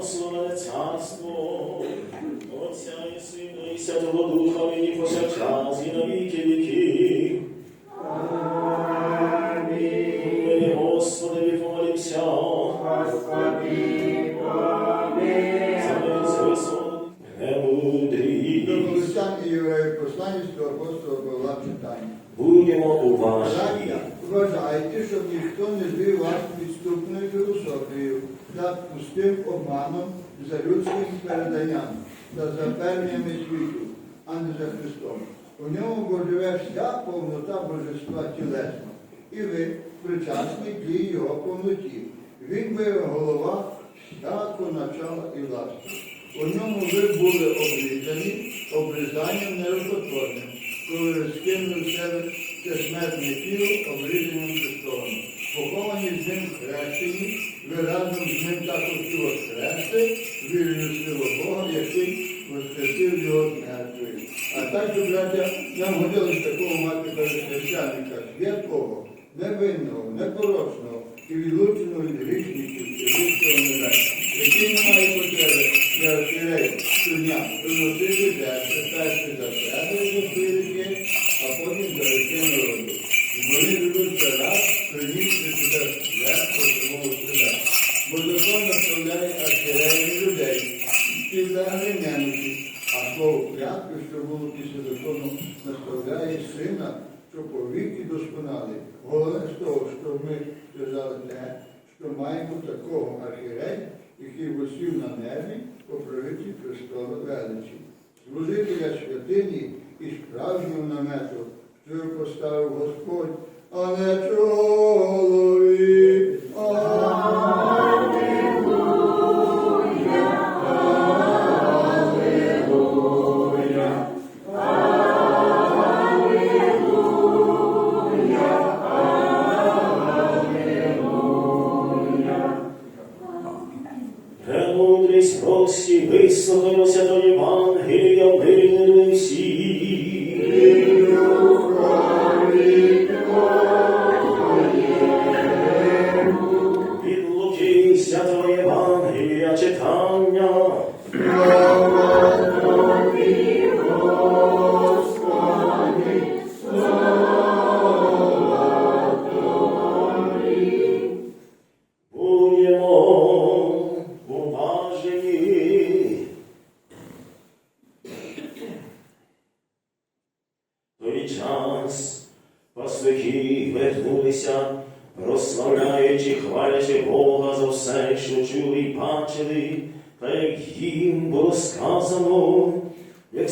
Благословене царство, Отця і Сина і Святого Духа, нині повсякчас і на віки віків. Амінь. Господи. За. До і євреїв апостола Павла читання. Будемо уважні. Вважайте, щоб ніхто не звів вас підступною філософією та пустим обманом за людським переданням та за певнями світу, а не за Христом. У ньому боживе вся повнота божества тілесно, і ви причасні тій його повноті. Він би голова всякого начала і власти. У ньому ви були обрізані обрізанням нерукотворним, коли скинули в себе це смертне тіло обрізанням Христовим. Поховані з ним хрещені, ви разом з ним також і воскресли, вірою в силу Бога, який воскресив його мертвих. А так, що, браття, нам годилось такого мати перед священника, святого, невинного, непорочного і відлученого від грішників і людського небесного, який не має потреби для очерей щодня приносити жертви перше за себе сказали те, що маємо такого архірея, який висів на небі по правиці Христова величі. Служителя святині і справжнього намету, що поставив Господь, а не чоловік.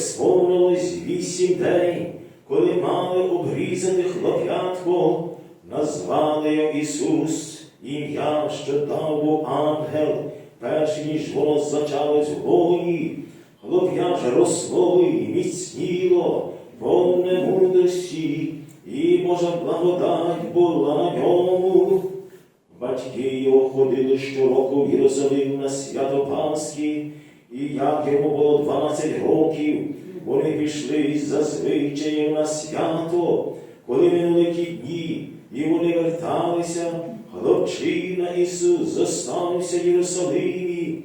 Сповнилось вісім день, коли мали обрізати хлоп'ятко, назвали його Ісус, ім'я, що дав був ангел, перш ніж воно зачалось в лоні, хлоп'я ж росло і міцніло, повне мудрості, і Божа благодать була ньому. Батьки його ходили щороку в Єрусалим на свято Пасхи, і як йому було 12 років, вони пішли за звичаєм на свято, коли минули ті дні, і вони верталися, хлопчина Ісус зоставився в Єрусалимі.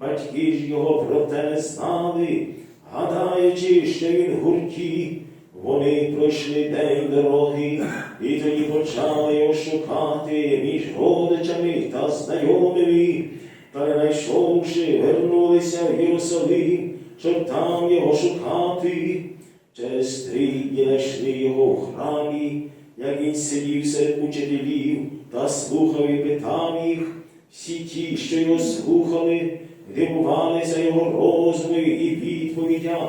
Батьки ж його проте не знали, гадаючи, що він в гурті. Вони пройшли день дороги, і тоді почали його шукати між родичами та знайомими, та не знайшовши, вернулися в Єрусалим, щоб там його шукати. Через три дні знайшли його в храмі, як він сидів серед учителів та слухав і питав їх. Всі ті, що його слухали, дивувалися його розуму і відповідям.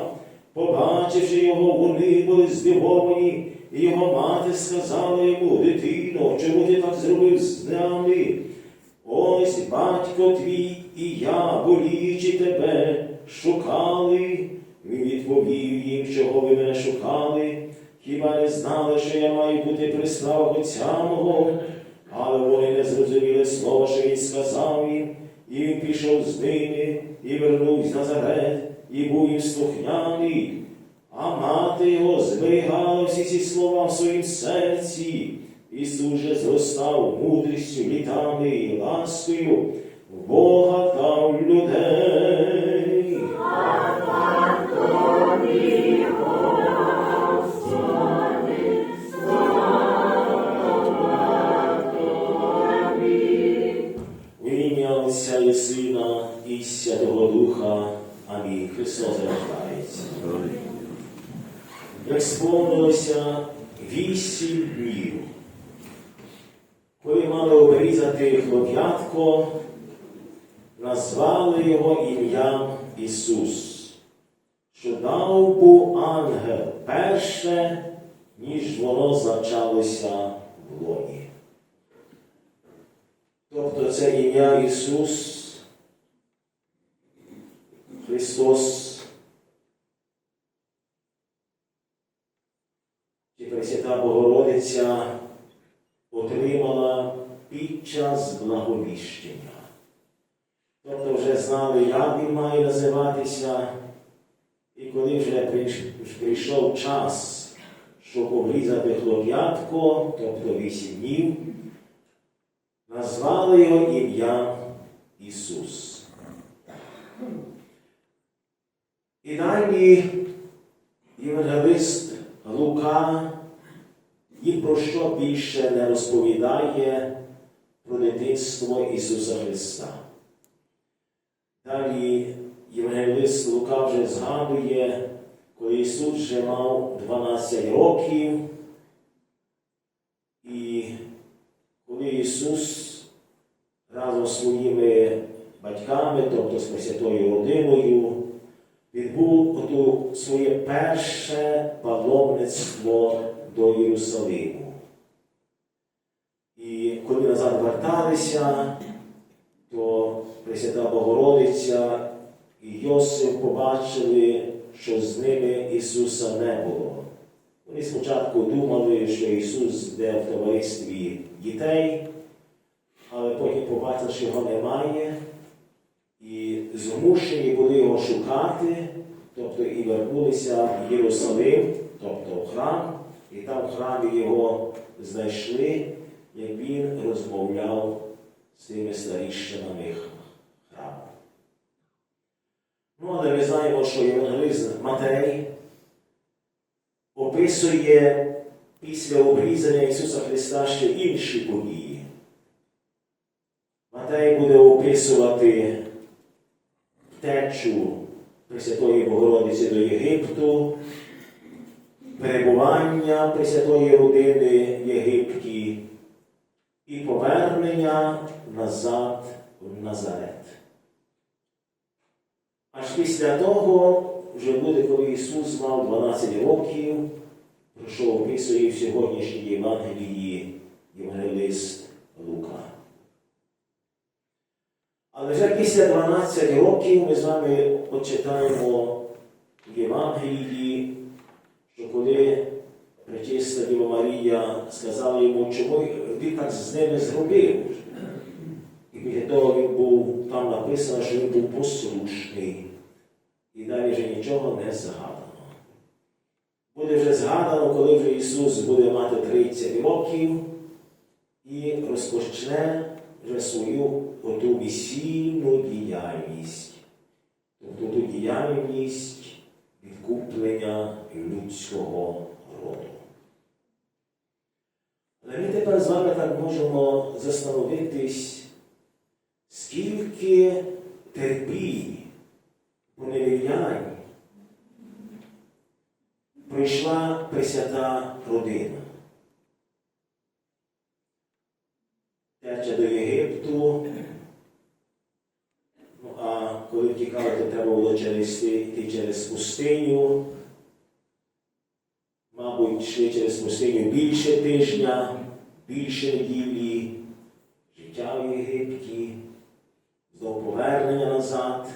Побачивши його, вони були здивовані, і його мати сказала йому, дитино, чому ти так зробив з нами? Ось батько твій і я, боліючи тебе, шукали. Він відповів їм, чого ви мене шукали. Хіба не знали, що я маю бути при справах Отця мого? Але вони не зрозуміли слова, що він сказав їм, і він пішов з ними і вернувся Назарет, і був їм слухняний. А мати його зберігала всі ці слова в своїм серці. Ісус же зростав мудрістю, літами і ласкою Бога та в людей. В ім'я Отця і Сина і Святого Духа. Амінь. Христос рождається. Як сповнилося вісім днів, коли мали обрізати хлоп'ятко, назвали його ім'ям Ісус, що дав був ангел перше, ніж воно зачалося в лоні. Тобто це ім'я Ісус, Христос, чи Пресвята Богородиця під час благовіщення. Тобто вже знали, як він має називатися, і коли вже прийшов час, щоб обрізати хлоп'ятко, тобто вісім днів, назвали його ім'ям Ісус. І далі євангелист Лука ні про що більше не розповідає про дитинство Ісуса Христа. Далі євангелист Лука вже згадує, коли Ісус вже мав 12 років, і коли Ісус разом з своїми батьками, тобто з Пресвятою родиною, відбув оту своє перше паломництво до Єрусалиму. Коли назад верталися, то Пресвята Богородиця і Йосип побачили, що з ними Ісуса не було. Вони спочатку думали, що Ісус йде в товаристві дітей, але потім побачили, що його немає, і змушені були його шукати, тобто і вернулися в Єрусалим, тобто в храм, і там в храмі його знайшли, як він розмовляв з тими старіщинами храму. Ну, але ми знаємо, що Євангелист Матей описує після обрізання Ісуса Христа ще інші події. Матей буде описувати втечу Пресвятої Богородиці до Єгипту, перебування Пресвятої родини в Єгипті і повернення назад в Назарет. Аж після того вже буде, коли Ісус мав 12 років, про що описує в сьогоднішній Євангелії Євангелист Лука. Але вже після 12 років ми з вами почитаємо в Євангелії, що коли Пречиста Діва Марія сказала йому, чому він так з ними зробив. І після того він був, там написано, що він був послушний. І далі вже нічого не згадано. Буде вже згадано, коли вже Ісус буде мати 30 років і розпочне вже свою оту місійну діяльність, тобто ту діяльність відкуплення людського роду. Але ми тепер з вами так можемо застановитись, скільки терпінь, поневірянь прийшла Пресвята родина. Тече до Єгипту, ну а коли втікали, то треба було через йти через пустиню. Мабуть, йшли через пустиню більше тижня, більше неділі, життя в Єгипті, до повернення назад.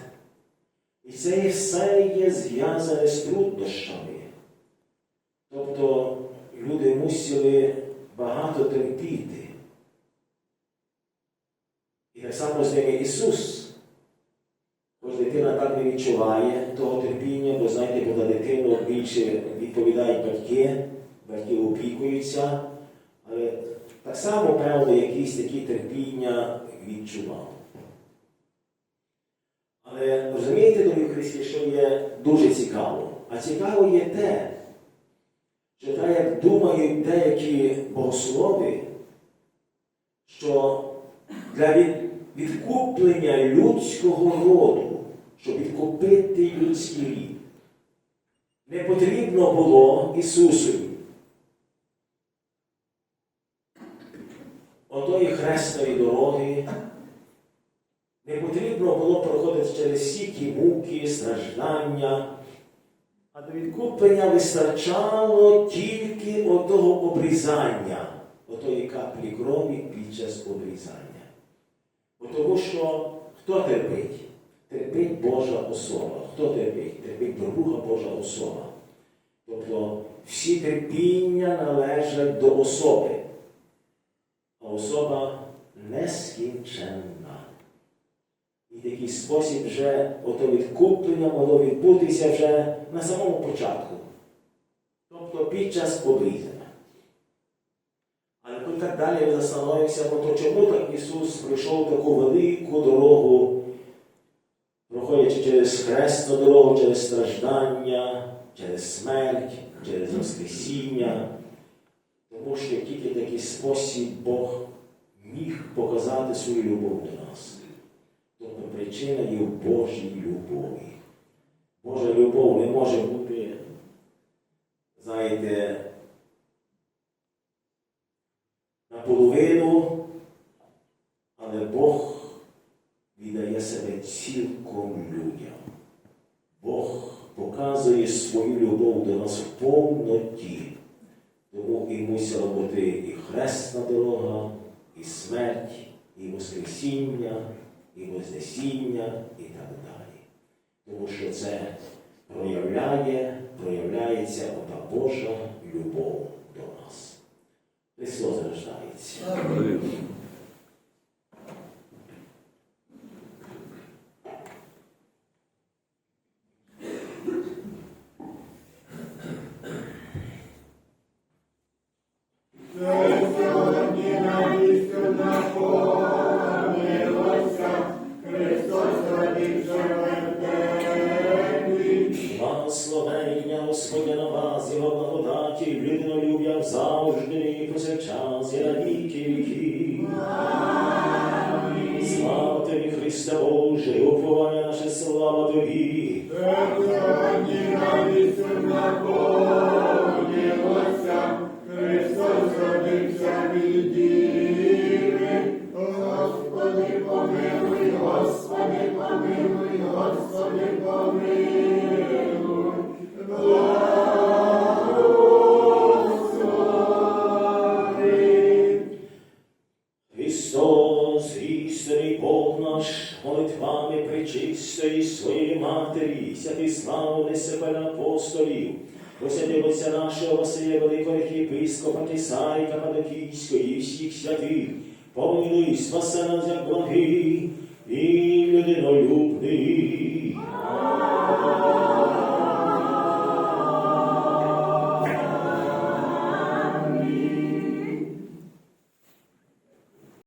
І це все є зв'язане з труднощами. Тобто люди мусили багато терпіти. І так само з ними Ісус. Хоч дитина так не відчуває того терпіння, бо знаєте, на дитину більше відповідають батьки, батьки опікуються, так само, певно, якісь такі терпіння відчував. Але розумієте, дорогі Христі, що є дуже цікаво? А цікаво є те, що так як думають деякі богослови, що для від, відкуплення людського роду, щоб відкупити людський рід, не потрібно було Ісусові. Отої хресної дороги не потрібно було проходити через всі ті муки, страждання, а до відкуплення вистачало тільки отого обрізання, отої каплі крові під час обрізання. Бо Тому що хто терпить? Терпить Божа особа. Хто терпить? Терпить друга Божа особа. Тобто всі терпіння належать до особи, а особа нескінченна. І такий спосіб вже ото відкуплення могло відбутися вже на самому початку, тобто під час обрізання. Але коли так далі ми застановимося, ну то чому так Ісус пройшов таку велику дорогу, проходячи через хресну дорогу, через страждання, через смерть, через Воскресіння, тому що тільки такий спосіб Бог міг показати свою любов до нас. Тобто причина є в Божій любові. Божа любов не може бути, знаєте, наполовину, але Бог віддає себе цілком людям. Бог показує свою любов до нас в повноті. Тому і мусила бути і хресна дорога, і смерть, і Воскресіння, і Вознесіння, і так далі. Тому що це проявляє, проявляється ота Божа любов до нас. Христос рождається. Уповання наше слава на Христос наш, молитвами причистої своєї матері, святий славу несе апостолів, посяди нашого Василя Великого єпископа Кисарі Кападокійської і всіх святих, помилуй, спаси нас, як благий і людинолюбний.